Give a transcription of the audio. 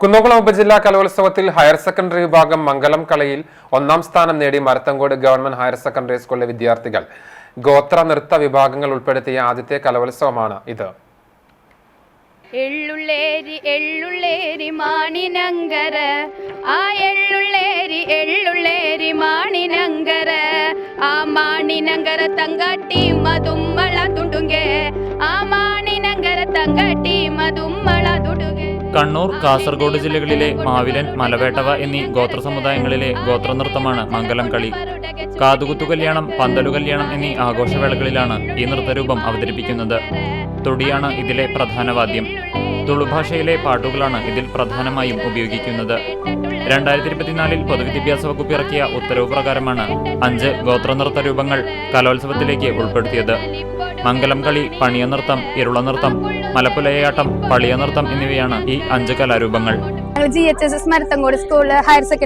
കുന്നംകുളം ഉപജില്ലാ കലോത്സവത്തിൽ higher secondary വിഭാഗം മംഗലം കളയിൽ ഒന്നാം സ്ഥാനം നേടി മരത്തങ്കോട് ഗവൺമെന്റ് ഹയർ സെക്കൻഡറി സ്കൂളിലെ വിദ്യാർത്ഥികൾ. ഗോത്ര നൃത്ത വിഭാഗങ്ങൾ ഉൾപ്പെടുത്തിയ ആദ്യത്തെ കലോത്സവമാണ് ഇത്. എള്ളുള്ളേരി എള്ളുള്ളേരി ആ എള്ളുള്ളേരി എള്ളുള്ളേരി മാണിനങ്കര. ആ തങ്കാട്ടി മതുമ്മള തുടുങ്കെ ആ മാണിനങ്കര തങ്കാട്ടി കണ്ണൂർ കാസർഗോഡ് ജില്ലകളിലെ മാവിലൻ മലവേട്ടവ എന്നീ ഗോത്ര സമുദായങ്ങളിലെ ഗോത്രനൃത്തമാണ് മംഗലം കളി. കാതുകുത്തു കല്യാണം പന്തലു കല്യാണം എന്നീ ആഘോഷവേളകളിലാണ് ഈ നൃത്തരൂപം അവതരിപ്പിക്കുന്നത്. തൊടിയാണ് ഇതിലെ പ്രധാന വാദ്യം. തുളുഭാഷയിലെ പാട്ടുകളാണ് ഇതിൽ പ്രധാനമായും ഉപയോഗിക്കുന്നത്. രണ്ടായിരത്തി ഇരുപത്തിനാലിൽ പൊതുവിദ്യാഭ്യാസ വകുപ്പ് ഇറക്കിയ ഉത്തരവ് പ്രകാരമാണ് അഞ്ച് ഗോത്രനൃത്ത രൂപങ്ങൾ കലോത്സവത്തിലേക്ക് ഉൾപ്പെടുത്തിയത്. മംഗലം കളി പണിയനൃത്തം ഇരുളനൃത്തം മലപ്പുലയാട്ടം പളിയനൃത്തം എന്നിവയാണ് ഈ അഞ്ച് കലാരൂപങ്ങൾ G H S S Marathancode സ്കൂളിൽ ഹയർ സെക്കൻഡറി